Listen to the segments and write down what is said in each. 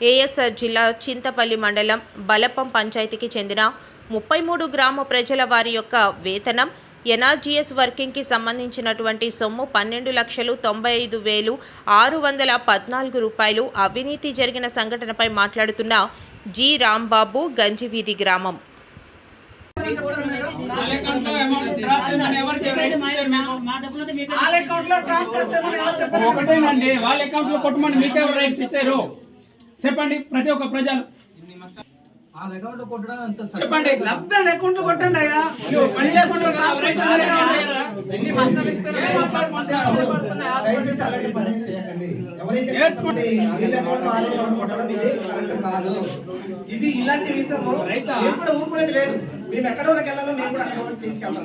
ASR జిల్లా చింతపల్లి మండలం బలపం పంచాయతీకి చెందిన ముప్పై మూడు గ్రామ ప్రజల వారి యొక్క వేతనం ఎన్ఆర్జీఎస్ వర్కింగ్కి సంబంధించినటువంటి సొమ్ము పన్నెండు లక్షలు తొంభై ఐదు వేలు ఆరు వందల పద్నాలుగు రూపాయలు అవినీతి జరిగిన సంఘటనపై మాట్లాడుతున్న జి రాంబాబు గంజివీధి గ్రామం. వాళ్ళ అకౌంట్లో కొట్టమని మీకు ఎవరు రైట్స్ ఇచ్చారు? చెప్పండి ప్రతి ఒక్క ప్రజలు. చెప్పండి లబ్ధాన్ని అకౌంట్లో కొట్టండి అయ్యా. పని అకౌంట్ అకౌంట్ ఇది ఇలాంటి విషయము రైటా? ఎప్పుడు ఊరుకునేది లేదు. మేము ఎక్కడ వరకు వెళ్ళాలో మేము కూడా అక్కడ వరకు తీసుకెళ్తాం.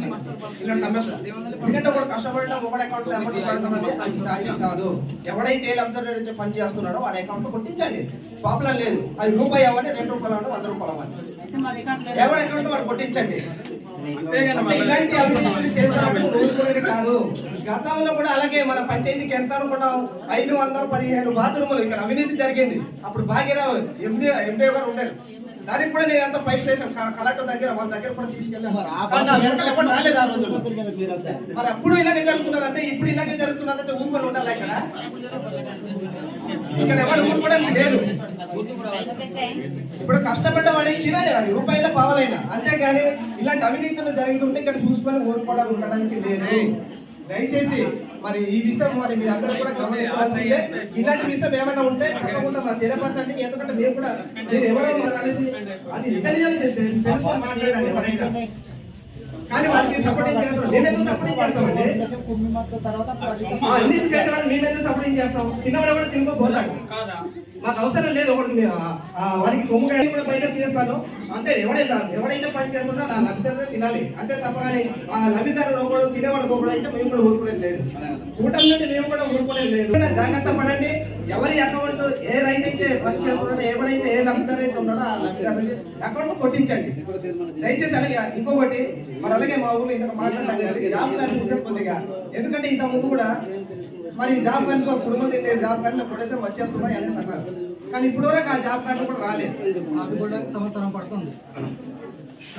ఇలాంటి సమస్య. ఎందుకంటే ఒకడు కష్టపడడం ఒకటి అకౌంట్లో అమౌంట్ పడడం అనేది సాధ్యం కాదు. ఎవడైతే లబ్ధర్ నుంచి పని చేస్తున్నాడో వాడి అకౌంట్లో కొట్టించండి. ప్రాబ్లం లేదు. అది రూపాయి అవ్వండి రెండు రూపాయలు అవ్వండి వంద రూపాయలు ఎవరి వాడు కొట్టించండి ఇలాంటి కాదు. గతంలో కూడా అలాగే మన పంచాయతీకి ఎంత అనుకున్నాం? ఐదు వందల పదిహేను బాత్రూములు. ఇక్కడ అవినీతి జరిగింది. అప్పుడు భాగ్యరావు ఎండి ఎండి గారు ఉండేది దానికి కూడా నేను ఎంత ఫైట్ చేశాను కలెక్టర్ దగ్గర వాళ్ళ దగ్గర కూడా తీసుకెళ్ళాను రాలేదు ఆ రోజు మరి అప్పుడు ఇలాగే జరుగుతున్నదంటే ఇప్పుడు ఇలాగే జరుగుతున్నదంటే ఊరుకొని ఉండాలి ఇక్కడ? ఇక్కడ ఎవరు ఊరుకోవడానికి లేదు. ఇప్పుడు కష్టపడ్డ తినాలి వాడి రూపాయల పావాలైనా. అంతేగాని ఇలాంటి అవినీతులు జరుగుతుంటే ఇక్కడ చూసుకొని ఊరుకోవడానికి ఉండడానికి లేదు. దయచేసి మరి ఈ విషయం మరి మీరు అందరూ కూడా గమనించాల్సిందే. ఇలాంటి విషయం ఏమైనా ఉంటే తప్పకుండా మరి తెలియపరచండి. ఎందుకంటే మేము కూడా మీరు ఎవరో అనేసి అది నిజం తెలుసు మాట్లాడండి ఎవరైనా కానీ వాళ్ళకి సపోర్టింగ్ చేస్తాం. మేమెందుకు సపోర్టింగ్ చేస్తామండి? ఆ, అవినీతి చేసేవాడు సపోర్టింగ్ చేస్తాం తిన్నవాడు కూడా తినుకోపోతాడు. మాకు అవసరం లేదు ఒకటి వారికి కొమ్ముగాడి కూడా బయట తీస్తాను. అంటే ఎవడైతే ఎవడైతే పని చేస్తున్నా నా లబ్ధిదారులు తినాలి. అంతే తప్ప కానీ ఆ లబ్ధిదారులు ఒకడు తినేవాడు ఒకడు అయితే మేము కూడా ఊరుకునేది లేదు. కూటమి నుండి మేము కూడా ఊరుకునేది లేదు. జాగ్రత్త పడండి. ఎవరి అకౌంట్ ఏ రైతు అయితే పని చేస్తున్నాడో ఎవడైతే ఏ లబ్ధిదారు అయితే ఉన్నాడో ఆ లబ్ధిదారులు అకౌంట్ కొట్టించండి. దయచేసి అలాగే ఇంకొకటి మరి అలాగే మా ఊర్లో ఇంత మాట్లాడాలి కొద్దిగా. ఎందుకంటే ఇంత ముందు కూడా మరి జాబ్ కానీ కుటుంబం తినే జాబ్ కానీ ప్రొడక్షన్ వచ్చేస్తున్నాయి అనేసి అన్నారు. కానీ ఇప్పుడు వరకు ఆ జాబ్ కార్డు కూడా రాలేదు.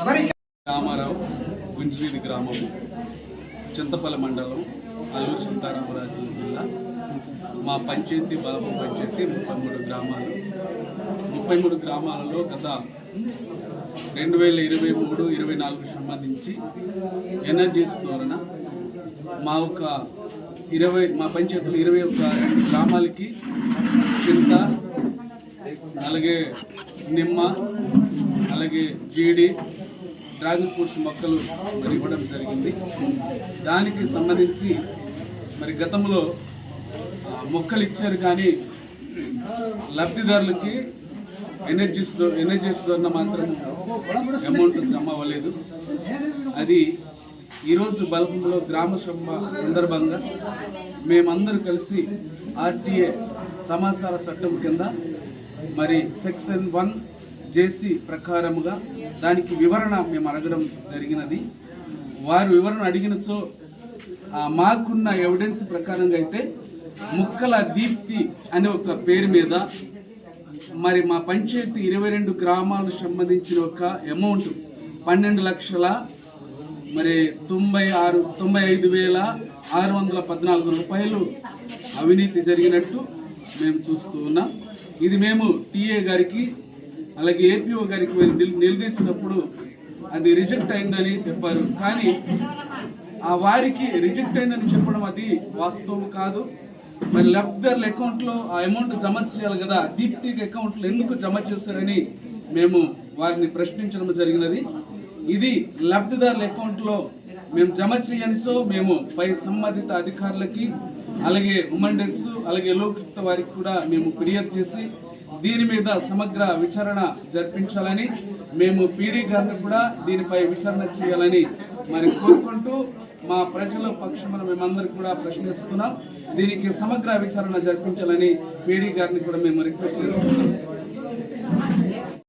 మరి రామారావు గుంజివీధి గ్రామం చింతపల్లి మండలం అల్లూరు సీతారామరాజు జిల్లా మా పంచాయతీ బలపం పంచాయతీ ముప్పై మూడు గ్రామాలు. ముప్పై మూడు గ్రామాలలో గత రెండు వేల ఇరవై మూడు ఇరవై నాలుగు సంబంధించి ఎనర్జీస్ ద్వారా మా ఒక ఇరవై మా పంచాయతీలో ఇరవై ఒక రెండు గ్రామాలకి చింత అలాగే నిమ్మ అలాగే జీడి డ్రాగన్ ఫ్రూట్స్ మొక్కలు మరి ఇవ్వడం జరిగింది. దానికి సంబంధించి మరి గతంలో మొక్కలు ఇచ్చారు కానీ లబ్ధిదారులకి ఎనర్జీస్ ఎనర్జీస్ ద్వారా మాత్రం అమౌంట్ జమ అవ్వలేదు. అది ఈరోజు బలపంలో గ్రామ సభ సందర్భంగా మేమందరూ కలిసి ఆర్టీఏ సమాచార చట్టం కింద మరి సెక్షన్ వన్ జేసీ ప్రకారముగా దానికి వివరణ మేము అడగడం జరిగినది. వారు వివరణ అడిగినచో మాకున్న ఎవిడెన్స్ ప్రకారంగా అయితే ముక్కల దీప్తి అనే ఒక పేరు మీద మరి మా పంచాయతీ ఇరవై రెండు గ్రామాలకు సంబంధించిన ఒక అమౌంట్ పన్నెండు లక్షల మరి తొంభై ఆరు తొంభై ఐదు వేల ఆరు వందల పద్నాలుగు రూపాయలు అవినీతి జరిగినట్టు మేము చూస్తూ ఉన్నాం. ఇది మేము టీఏ గారికి అలాగే ఏపీఓ గారికి వెళ్ళి నిలదీసినప్పుడు అది రిజెక్ట్ అయిందని చెప్పారు. కానీ ఆ వారికి రిజెక్ట్ అయిందని చెప్పడం అది వాస్తవం కాదు. మరి లబ్ధిదారుల అకౌంట్లో ఆ అమౌంట్ జమ చేయాలి కదా దీప్తి అకౌంట్లో ఎందుకు జమ చేశారని మేము వారిని ప్రశ్నించడం జరిగినది. ఇది లబ్ధిదారుల అకౌంట్లో మేము జమ చేయని సో మేము పై సంబంధిత అధికారులకి అలాగే ఉమండర్స్ అలాగే లోకయుక్త వారికి కూడా మేము ఫిర్యాదు చేసి దీని మీద సమగ్ర విచారణ జరిపించాలని మేము పీడీ గారిని కూడా దీనిపై విచారణ చేయాలని మరి కోరుకుంటూ మా ప్రజల పక్షమున మేమందరం కూడా ప్రశ్నిస్తున్నాం. దీనికి సమగ్ర విచారణ జరిపించాలని పీడీ గారిని కూడా మేము రిక్వెస్ట్ చేస్తున్నాం.